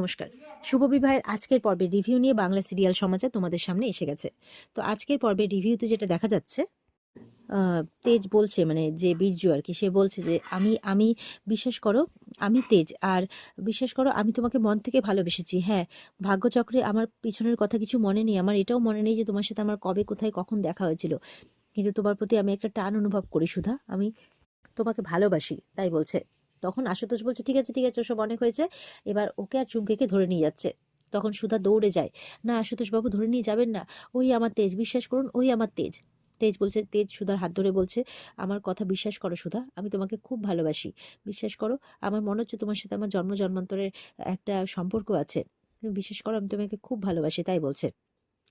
নমস্কার। শুভ বিবাহের আজকের পর্বে রিভিউ নিয়ে বাংলা সিরিয়াল সমাচার তোমাদের সামনে এসে গেছে। তো আজকের পর্বে রিভিউতে যেটা দেখা যাচ্ছে তেজ বলছে মানে যে বীর্য আর কি, সে বলছে যে, আমি আমি বিশ্বাস করো, আমি তেজ, আর বিশ্বাস করো, আমি তোমাকে মন থেকে ভালোবেসেছি। হ্যাঁ ভাগ্যচক্রে আমার পিছনের কথা কিছু মনে নেই, আমার এটাও মনে নেই যে তোমার সাথে আমার কবে, কোথায়, কখন দেখা হয়েছিল। কিন্তু তোমার প্রতি আমি একটা টান অনুভব করি, সুধা। আমি তোমাকে ভালোবাসি, তাই বলছে। তখন আশুতোষ বলছে, ঠিক আছে ঠিক আছে, ওসব অনেক হয়েছে। এবার ওকে আর চুমকেকে ধরে নিয়ে যাচ্ছে। তখন সুধা দৌড়ে যায়। না আশুতোষ বাবু ধরে নিয়ে যাবেন না। ওই আমার তেজ, বিশ্বাস করুন, ওই আমার তেজ। তেজ বলছে, তেজ সুধার হাত ধরে বলছে, আমার কথা বিশ্বাস করো সুধা, আমি তোমাকে খুব ভালোবাসি। বিশ্বাস করো, আমার মনে হচ্ছে তোমার সাথে আমার জন্ম, জন্মান্তরের একটা সম্পর্ক আছে। বিশ্বাস করো, আমি তোমাকে খুব ভালোবাসি, তাই বলছে।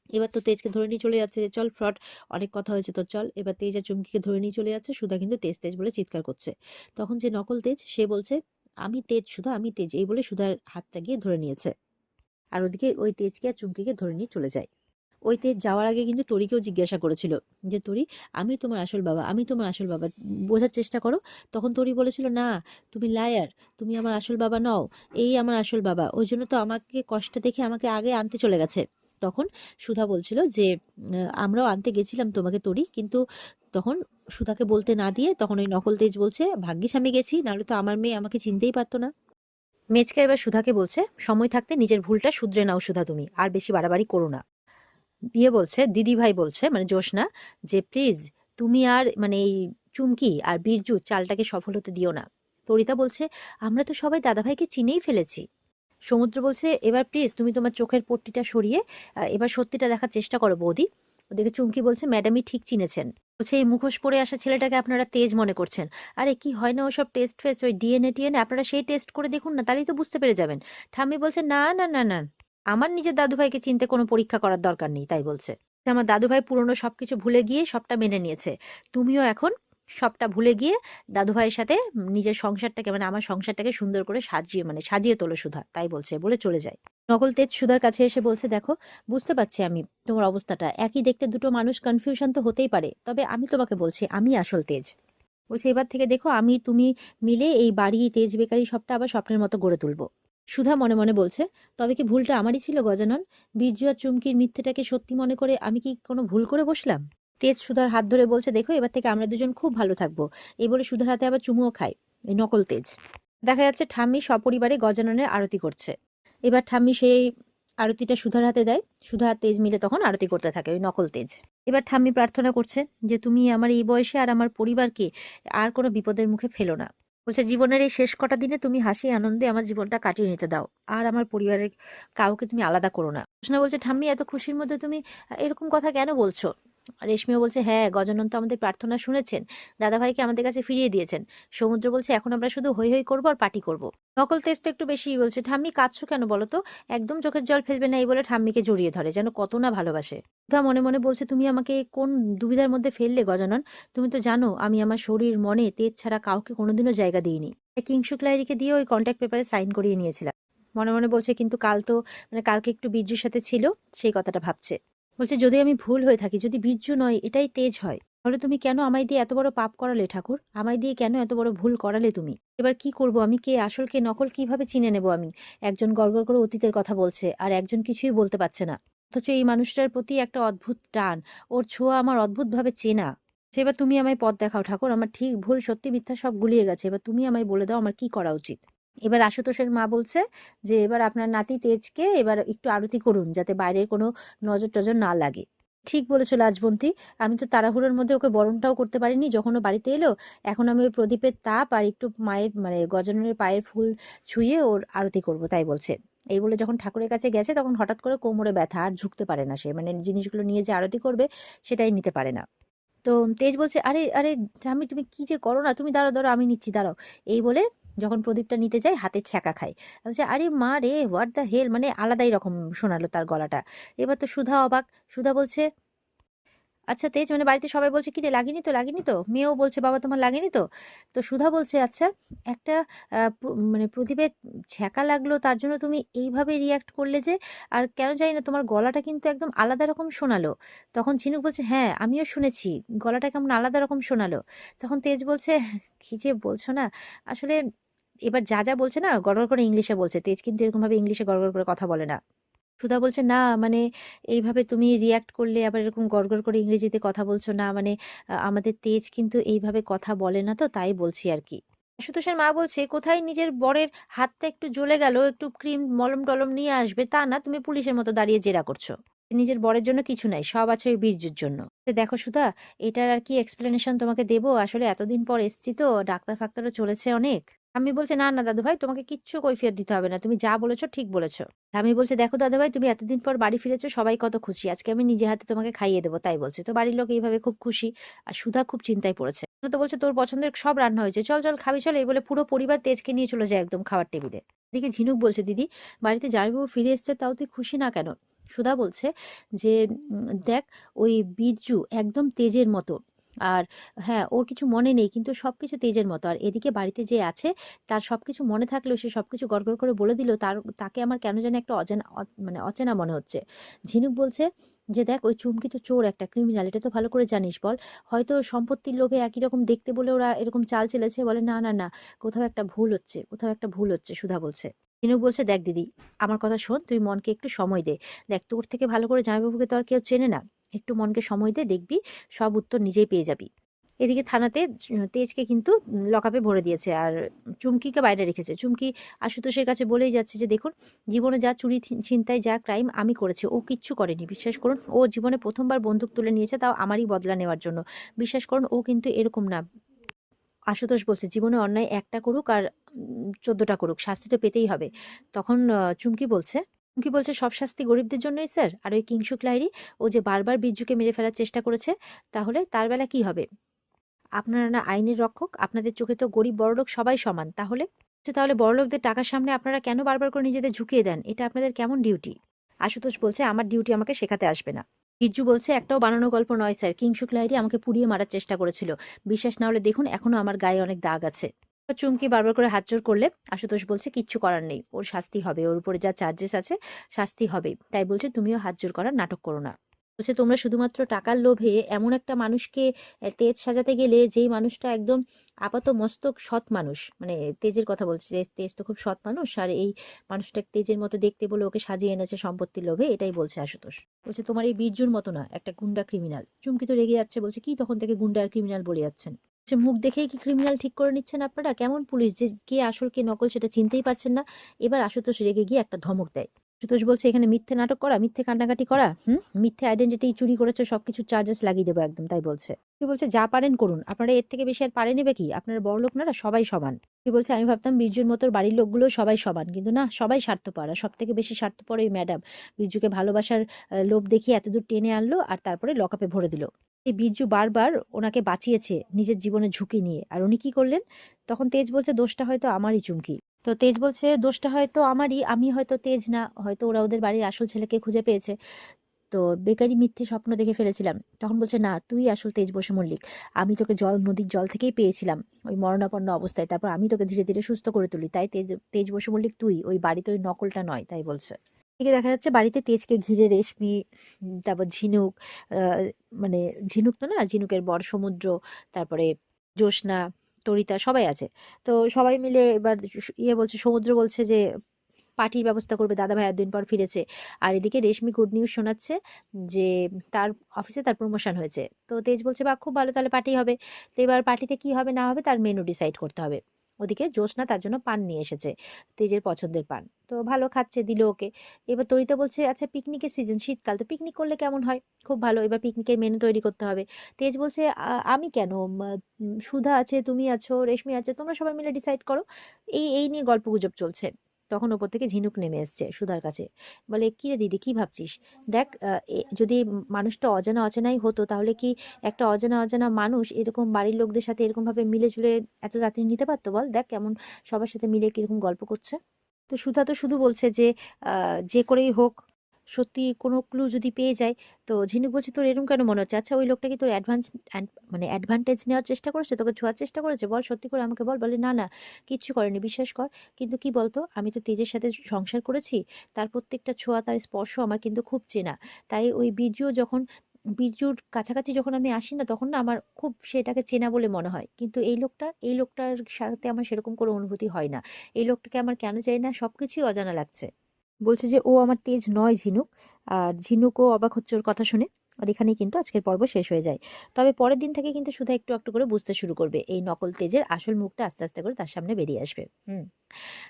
এবার তো তেজকে ধরে নিয়ে চলে যাচ্ছে যে, চল ফ্রড, অনেক কথা হয়েছে তো চল। এবার তেজ আর চুমকিকে ধরে নিয়ে চলে যাচ্ছে, সুধা কিন্তু তেজ তেজ বলে চিৎকার করছে। তখন যে নকল তেজ, সে বলছে, আমি তেজ, সুধা, আমি তেজ, এই বলে সুধার হাতটা গিয়ে ধরে নিয়েছে। আর ওদিকে ওই তেজকে আর চুমকিকে ধরে নিয়ে চলে যায়। ওই তেজ যাওয়ার আগে কিন্তু তরিকেও জিজ্ঞাসা করেছিল যে, তরি আমি তোমার আসল বাবা, আমি তোমার আসল বাবা, বোঝার চেষ্টা করো? তখন তরি বলেছিল, না, তুমি লায়ার তুমি আমার আসল বাবা নও, এই আমার আসল বাবা। ওই জন্য তো আমাকে কষ্ট দেখে আমাকে আগে আনতে চলে গেছে। তখন সুধা বলছিল যে আমরাও আনতে গেছিলাম তোমাকে তরি, কিন্তু তখন সুধাকে বলতে না দিয়ে তখন ওই নকল তেজ বলছে, ভাগ্যিস আমি গেছি, নাহলে তো আমার মেয়ে আমাকে চিনতেই পারতো না। মেজকা এবার সুধাকে বলছে, সময় থাকতে নিজের ভুলটা শুধরে নাও সুধা তুমি, আর বেশি বাড়াবাড়ি করো না। দিয়ে বলছে দিদি ভাই বলছে মানে জোসনা, যে, প্লিজ, তুমি আর মানে এই চুমকি আর বীরজু চালটাকে সফল হতে দিও না। তরিতা বলছে, আমরা তো সবাই দাদাভাইকে চিনেই ফেলেছি। সমুদ্র বলছে, এবার প্লিজ তুমি তোমার চোখের পট্টিটা সরিয়ে এবার সত্যিটা দেখার চেষ্টা করো বৌদি। ওদিকে চুমকি বলছে, ম্যাডামই ঠিক চিনেছেন। বলছে, এই মুখোশ পরে আসা ছেলেটাকে আপনারা তেজ মনে করছেন। আরে কি হয় না, ওসব টেস্ট ফেস্ট ওই ডিএনএ টিএনএ, আপনারা সেই টেস্ট করে দেখুন না, তাহলেই তো বুঝতে পেরে যাবেন। ঠাম্মি বলছে, না না না না, আমার নিজের দাদুভাইকে চিনতে কোনো পরীক্ষা করার দরকার নেই, তাই বলছে। আমার দাদুভাই পুরনো সবকিছু ভুলে গিয়ে সবটা মেনে নিয়েছে। তুমিও এখন সবটা ভুলে গিয়ে দাদুভাইয়ের সাথে নিজের সংসারটাকে মানে আমার সংসারটাকে সুন্দর করে সাজিয়ে মানে সাজিয়ে তোলো সুধা, তাই বলছে, বলে চলে যায়। নকল তেজ সুধার কাছে এসে বলছে, দেখো, বুঝতে পারছি আমি তোমার অবস্থাটা। একই দেখতে দুটো মানুষ কনফিউশন তো হতেই পারে, তবে আমি তোমাকে বলছি, আমি আসল তেজ। বলছে, এবার থেকে দেখো, আমি, তুমি মিলে এই বাড়ি, তেজ, বেকারি সবটা আবার স্বপ্নের মতো গড়ে তুলবো। সুধা মনে মনে বলছে, তবে কি ভুলটা আমারই ছিল, গজানন? বীর্য আর চুমকির মিথ্যেটাকে সত্যি মনে করে আমি কি কোনো ভুল করে বসলাম? তেজ সুধার হাত ধরে বলছে, দেখো, এবার থেকে আমরা দুজন খুব ভালো থাকব। এই বলে সুধার হাতে আবার চুমুও খায়, এই নকল তেজ। দেখা যাচ্ছে ঠাম্মি সপরিবারে গজাননের আরতি করছে। এবার ঠাম্মি সেই আরতিটা সুধার হাতে দেয়। সুধা তেজ মিলে তখন আরতি করতে থাকে, ওই নকল তেজ। এবার ঠাম্মি প্রার্থনা করছে যে, তুমি আমার এই বয়সে আর আমার পরিবারকে আর কোনো বিপদের মুখে ফেলো না। বলছে, জীবনের এই শেষ কটা দিনে তুমি হাসি আনন্দে আমার জীবনটা কাটিয়ে নিতে দাও। আর আমার পরিবারের কাউকে তুমি আলাদা করো না। কৃষ্ণা বলছে, ঠাম্মি, এত খুশির মধ্যে তুমি এরকম কথা কেন বলছো? রেশমিও বলছে হ্যাঁ গজানন তো আমাদের প্রার্থনা শুনেছেন। দাদাভাইকে আমাদের কাছে ফিরিয়ে দিয়েছেন। সমুদ্র বলছে, এখন আমরা শুধু হই হই করব আর পার্টি করব। নকল তেজ তো একটু বেশি বলছে। ঠাম্মি, কাঁদছো কেন বলো তো? একদম চোখের জল ফেলবে না এই বলে ঠাম্মিকে জড়িয়ে ধরে। যেন কত না ভালোবাসে। সুধা মনে মনে বলছে, তুমি আমাকে কোন দুবিধার মধ্যে ফেললে গজানন? তুমি তো জানো, আমি আমার শরীর, মনে, তেজ ছাড়া কাউকে কোনোদিনও জায়গা দিইনি। কিংশুক লাইরিকে দিয়ে ওই কন্ট্যাক্ট পেপারে সাইন করিয়ে নিয়েছিলাম। মনে মনে বলছে, কিন্তু কাল তো মানে কালকে একটু বীর্যুর সাথে ছিল, সেই কথাটা ভাবছে। বলছে, যদি আমি ভুল হয়ে থাকি, যদি বীর্যু নয়, এটাই তেজ হয়। তাহলে তুমি কেন আমায় দিয়ে এত বড় পাপ করালে ঠাকুর? আমায় দিয়ে কেন এত বড় ভুল করালে তুমি? এবার কি করব? আমি কে? আসল কে? নকল কীভাবে চিনে নেব আমি? একজন গড়গড় করে অতীতের কথা বলছে, আর একজন কিছুই বলতে পারছে না। অথচ এই মানুষটার প্রতি একটা অদ্ভুত টান। ওর ছোঁয়া আমার অদ্ভুতভাবে চেনা। সে এবার তুমি আমায় পথ দেখাও ঠাকুর। আমার ঠিক ভুল, সত্যি মিথ্যা সব গুলিয়ে গেছে। এবার তুমি আমায় বলে দাও আমার কি করা উচিত। এবার আশুতোষের মা বলছে যে, এবার আপনার নাতি তেজকে এবার একটু আরতি করুন যাতে বাইরের কোনো নজর টজর না লাগে। ঠিক বলেছ লাজবন্তী। আমি তো তাড়াহুড়োর মধ্যে ওকে বরণটাও করতে পারিনি। যখন ও বাড়িতে এলো, এখন আমি ওই প্রদীপের তাপ আর একটু মায়ের মানে গজনের পায়ের ফুল ছুঁয়ে ওর আরতি করব, তাই বলছে। এই বলে যখন ঠাকুরের কাছে গেছে, তখন হঠাৎ করে কোমরে ব্যথা আর ঝুঁকতে পারে না সে। মানে জিনিসগুলো নিয়ে যে আরতি করবে, সেটাই নিতে পারে না। তো তেজ বলছে, আরে আরে আমি তুমি কি যে করো না, তুমি দাঁড়াও দাঁড়াও, আমি নিচ্ছি, দাঁড়াও। এই বলে যখন প্রদীপটা নিতে যায়, হাতে ছ্যাঁকা খায়। বলছে, আরে মা রে হোয়াট দ্য হেল মানে আলাদাই রকম শোনালো তার গলাটা। এবার তো সুধা অবাক। সুধা বলছে আচ্ছা তেজ মানে বাড়িতে সবাই বলছে কি রে লাগেনি তো লাগেনি তো? মেয়েও বলছে, বাবা, তোমার লাগেনি তো? তো সুধা বলছে আচ্ছা একটা মানে প্রদীপে ছ্যাঁকা লাগল, তার জন্য তুমি এইভাবে রিয়াক্ট করলে যে, আর কেন জানি না, তোমার গলাটা কিন্তু একদম আলাদা রকম শোনালো। তখন ঝিনুক বলছে হ্যাঁ আমিও শুনেছি, গলাটা কেমন আলাদা রকম শোনালো। তখন তেজ বলছে, কি যে বলছো না? আসলে এবার যা যা বলছে না, গড়গড় করে ইংলিশে বলছে। তেজ কিন্তু এরকমভাবে ইংলিশে গড়গড় করে কথা বলে না। সুধা বলছে, না মানে এইভাবে তুমি রিয়াক্ট করলে আবার এরকম গড়গড় করে ইংরেজিতে কথা বলছো না মানে আমাদের তেজ কিন্তু এইভাবে কথা বলে না তো, তাই বলছি আর কি আশুতোষের মা বলছে, কোথায় নিজের বরের হাতটা একটু জ্বলে গেল, একটু ক্রিম মলম টলম নিয়ে আসবে, তা না, তুমি পুলিশের মতো দাঁড়িয়ে জেরা করছ। নিজের বরের জন্য কিছু নাই, সব আছে ওই বীর্যের জন্য। দেখো সুধা, এটার আর কি এক্সপ্লেনেশন তোমাকে দেবো? আসলে এতদিন পর এসছি তো ডাক্তার ফাক্তারও চলেছে অনেক। আমি বলছে, না না দাদু ভাই তোমাকে কিচ্ছু কৈফিয়ত দিতে হবে না। তুমি যা বলেছ ঠিক বলেছ। আমি বলছে, দেখো দাদা ভাই তুমি এতদিন পর বাড়ি ফিরেছো, সবাই কত খুশি। আজকে আমি নিজে হাতে তোমাকে খাইয়ে দেবো। তাই বলছে। তো বাড়ির লোক এইভাবে খুব খুশি আর সুধা খুব চিন্তায় পড়েছে। তো বলছে, তোর পছন্দের সব রান্না হয়েছে। চল চল, খাবি, চল। এই বলে পুরো পরিবার তেজকে নিয়ে চলে যায় একদম খাবার টেবিলে। এদিকে ঝিনুক বলছে, দিদি, বাড়িতে জামাইবাবু ফিরে এসছে, তাও তুই খুশি না কেন? সুধা বলছে যে দেখ, ওই বীরজু একদম তেজের মতো। আর হ্যাঁ ওর কিছু মনে নেই কিন্তু সব কিছু তেজের মতো। আর এদিকে বাড়িতে যে আছে, তার সব কিছু মনে থাকলেও সে সব কিছু গড়গড় করে বলে দিল তার, তাকে আমার কেন যেন একটা অজানা মানে অচেনা মনে হচ্ছে। ঝিনুক বলছে যে, দেখ, ওই চুমকি তো চোর একটা ক্রিমিনাল এটা তো ভালো করে জানিস বল। হয়তো সম্পত্তির লোভে একই রকম দেখতে বলে ওরা এরকম চাল চেলেছে। বলে, না না না, কোথাও একটা ভুল হচ্ছে, কোথাও একটা ভুল হচ্ছে, সুধা বলছে। ঝিনুক বলছে, দেখ, দিদি, আমার কথা শোন, তুই মনকে একটু সময় দে। দেখ, তোর থেকে ভালো করে জামাইবাবুকে তো আর কেউ চেনে না। একটু মনকে সময় দে, দেখবি সব উত্তর নিজেই পেয়ে যাবি। এদিকে থানাতে তেজকে কিন্তু লকআপে ভরে দিয়েছে আর চুমকিকে বাইরে রেখেছে। চুমকি আশুতোষের কাছে বলেই যাচ্ছে যে, দেখুন, জীবনে যা চুরি ছিনতাই, যা ক্রাইম আমি করেছি, ও কিচ্ছু করেনি। বিশ্বাস করুন, ও জীবনে প্রথমবার বন্দুক তুলে নিয়েছে, তাও আমারই বদলা নেওয়ার জন্য। বিশ্বাস করুন, ও কিন্তু এরকম না। আশুতোষ বলছে, জীবনে অন্যায় একটা করুক আর চোদ্দটা করুক, শাস্তি তো পেতেই হবে। তখন চুমকি বলছে চুমকি বলছে? সব শাস্তি গরিবদের জন্যই স্যার। আর ওই কিংশুক লাহিরি ও যে বারবার বিজ্জুকে মেরে ফেলার চেষ্টা করেছে তাহলে তার বেলা কি হবে? আপনারা না আইনের রক্ষক আপনাদের চোখে তো গরিব বড়লোক সবাই সমান। তাহলে? আচ্ছা, তাহলে বড়লোকদের টাকার সামনে আপনারা কেন বারবার করে নিজেদের ঝুঁকিয়ে দেন? এটা আপনাদের কেমন ডিউটি? আশুতোষ বলছে আমার ডিউটি আমাকে শেখাতে আসবে না। বিজ্জু বলছে একটাও বানানো গল্প নয় স্যার। কিংশুক লাইরি আমাকে পুড়িয়ে মারার চেষ্টা করেছিল। বিশ্বাস না হলে দেখুন এখনও আমার গায়ে অনেক দাগ আছে। চুমকি বারবার করে হাত জোর করলে আশুতোষ বলছে, কিচ্ছু করার নেই, ওর শাস্তি হবে, ওর উপরে যা চার্জেস আছে, শাস্তি হবে তাই বলছে, তুমিও হাত জোর করার নাটক করো না। বলছে, তোমরা শুধুমাত্র টাকার লোভে এমন একটা মানুষকে তেজ সাজাতে গেলে যেই মানুষটা একদম আপাত মস্তক সৎ মানুষ মানে তেজের কথা বলছে যে, তেজ তো খুব সৎ মানুষ, আর এই মানুষটা তেজের মতো দেখতে বলে ওকে সাজিয়ে এনেছে সম্পত্তির লোভে, এটাই বলছে আশুতোষ। বলছে, তোমার এই বীরজুর মতো না, একটা গুন্ডা ক্রিমিনাল চুমকি তো রেগে যাচ্ছে, বলছে, কি তখন থেকে গুন্ডা আর ক্রিমিনাল বলে যাচ্ছেন? বলছে, মুখ দেখেই কি ক্রিমিনাল ঠিক করে নিচ্ছেন আপনারা? কেমন পুলিশ যে কে আসল কে নকল সেটা চিনতেই পারছেন না। এবার আশুতোষ রেগে গিয়ে একটা ধমক দেয়। আশুতোষ বলছে এখানে মিথ্যে নাটক করা মিথ্যে কান্নাকাটি করা? হুম? মিথ্যে আইডেন্টিটি চুরি করেছে সবকিছু চার্জেস লাগিয়ে দেবো একদম তাই বলছে। কি বলছে যা পারেন করুন। আপনারা এর থেকে বেশি আর পারে নেবে কি? আপনারা বড় লোক না সবাই সমান। কি বলছে আমি ভাবতাম বীরজুর মতো বাড়ির লোকগুলো সবাই সমান কিন্তু না সবাই স্বার্থপর। আর সব থেকে বেশি স্বার্থপর ওই ম্যাডাম বীরজুকে ভালোবাসার লোভ দেখিয়ে এতদূর টেনে আনলো আর তারপরে লকআপে ভরে দিল। এই বীরজু বারবার ওনাকে বাঁচিয়েছে নিজের জীবনে ঝুঁকি নিয়ে। আর উনি কি করলেন? তখন তেজ বলছে, দোষটা হয়তো আমারই চুমকি। তো তেজ বলছে, দোষটা হয়তো আমারই, আমি হয়তো তেজ না, হয়তো ওরা ওদের বাড়ির আসল ছেলেকে খুঁজে পেয়েছে। তো বেকারি মিথ্যে স্বপ্ন দেখে ফেলেছিলাম। তখন বলছে, না, তুই আসল তেজ বসু মল্লিক আমি তোকে জল নদীর জল থেকেই পেয়েছিলাম, ওই মরণাপন্ন অবস্থায়। তারপর আমি তোকে ধীরে ধীরে সুস্থ করে তুলি। তাই তেজ তেজ বসু মল্লিক তুই, ওই বাড়িতে ওই নকলটা নয়, তাই বলছে। এদিকে দেখা যাচ্ছে বাড়িতে তেজকে ঘিরে রেশমি তারপর ঝিনুক মানে ঝিনুক তো না, ঝিনুকের বর সমুদ্র, তারপরে জ্যোৎস্না, তরিতা সবাই আছে। তো সবাই মিলে এবার ইয়ে বলছে, সমুদ্র বলছে যে পার্টির ব্যবস্থা করবে দাদা ভাই এতদিন পর ফিরেছে। আর এদিকে রেশমি গুড নিউজ শোনাচ্ছে যে তার অফিসে তার প্রমোশন হয়েছে। তো তেজ বলছে বা খুব ভালো, তাহলে পার্টি হবে। তো এবার পার্টিতে কি হবে, না হবে, তার মেনু ডিসাইড করতে হবে। ওদিকে জ্যোৎস্না তার জন্য পান নিয়ে এসেছে, তেজের পছন্দের পান। তো ভালো খাচ্ছে, দিল ওকে। এবার তরিতা বলছে আচ্ছা পিকনিকের সিজন শীতকাল, তো পিকনিক করলে কেমন হয়? খুব ভালো, এবার পিকনিকের মেনু তৈরি করতে হবে। তেজ বলছে আমি কেন? সুধা আছে, তুমি আছো, রেশমি আছে, তোমরা সবাই মিলে ডিসাইড করো। এই এই নিয়ে গল্প গুজব চলছে। তখন ওপর থেকে ঝিনুক নেমে এসছে সুধার কাছে। বলে কি রে দিদি, কী ভাবছিস? দেখ যদি মানুষটা অজানা অচেনাই হতো, তাহলে কি একটা অজানা অজানা মানুষ এরকম বাড়ির লোকদের সাথে এরকমভাবে মিলে জুলে এত রাত্রি নিতে পারতো? বল, দেখ কেমন সবার সাথে মিলে কীরকম গল্প করছে? তো সুধা তো শুধু বলছে যে যে করেই হোক সত্যি কোনো ক্লু যদি পেয়ে যায়, তো ঝিনুক বলছে, তোর এরকম কেন মনে হচ্ছে? আচ্ছা ওই লোকটা কি তোর অ্যাডভান্স মানে অ্যাডভান্টেজ নেওয়ার চেষ্টা করেছে? তোকে ছোঁয়ার চেষ্টা করেছে? বল, সত্যি করে আমাকে বল। বলে, না না, কিচ্ছু করেনি, বিশ্বাস কর। কিন্তু কি বলতো, আমি তো তেজের সাথে সংসার করেছি, তার প্রত্যেকটা ছোঁয়া, তার স্পর্শ আমার কিন্তু খুব চেনা। তাই ওই বীর্য যখন বীরজুর কাছাকাছি যখন আমি আসি না, তখন না আমার খুব সেটাকে চেনা বলে মনে হয়। কিন্তু এই লোকটা, এই লোকটার সাথে আমার সেরকম কোনো অনুভূতি হয় না। এই লোকটাকে আমার কেন চাই না সব কিছুই অজানা লাগছে। বলছে যে, ও আমার তেজ নয় ঝিনুক। আর ঝিনুকও অবাক হচ্ছে ওর কথা শুনে। আর এখানেই কিন্তু আজকের পর্ব শেষ হয়ে যায়। তবে পরের দিন থেকে কিন্তু সুধা একটু একটু করে বুঝতে শুরু করবে। এই নকল তেজের আসল মুখটা আস্তে আস্তে করে তার সামনে বেরিয়ে আসবে। হুম।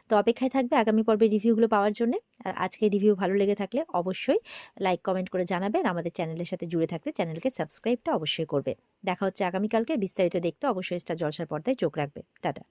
তো অপেক্ষায় থাকবে আগামী পর্বের রিভিউগুলো পাওয়ার জন্য। আর আজকের রিভিউ ভালো লেগে থাকলে অবশ্যই লাইক, কমেন্ট করে জানাবেন। আমাদের চ্যানেলের সাথে জুড়ে থাকতে চ্যানেলকে সাবস্ক্রাইবটা অবশ্যই করবে। দেখা হচ্ছে আগামীকালকে। বিস্তারিত দেখতে অবশ্যই স্টার জলসার পর্দায় চোখ রাখবে। টাটা।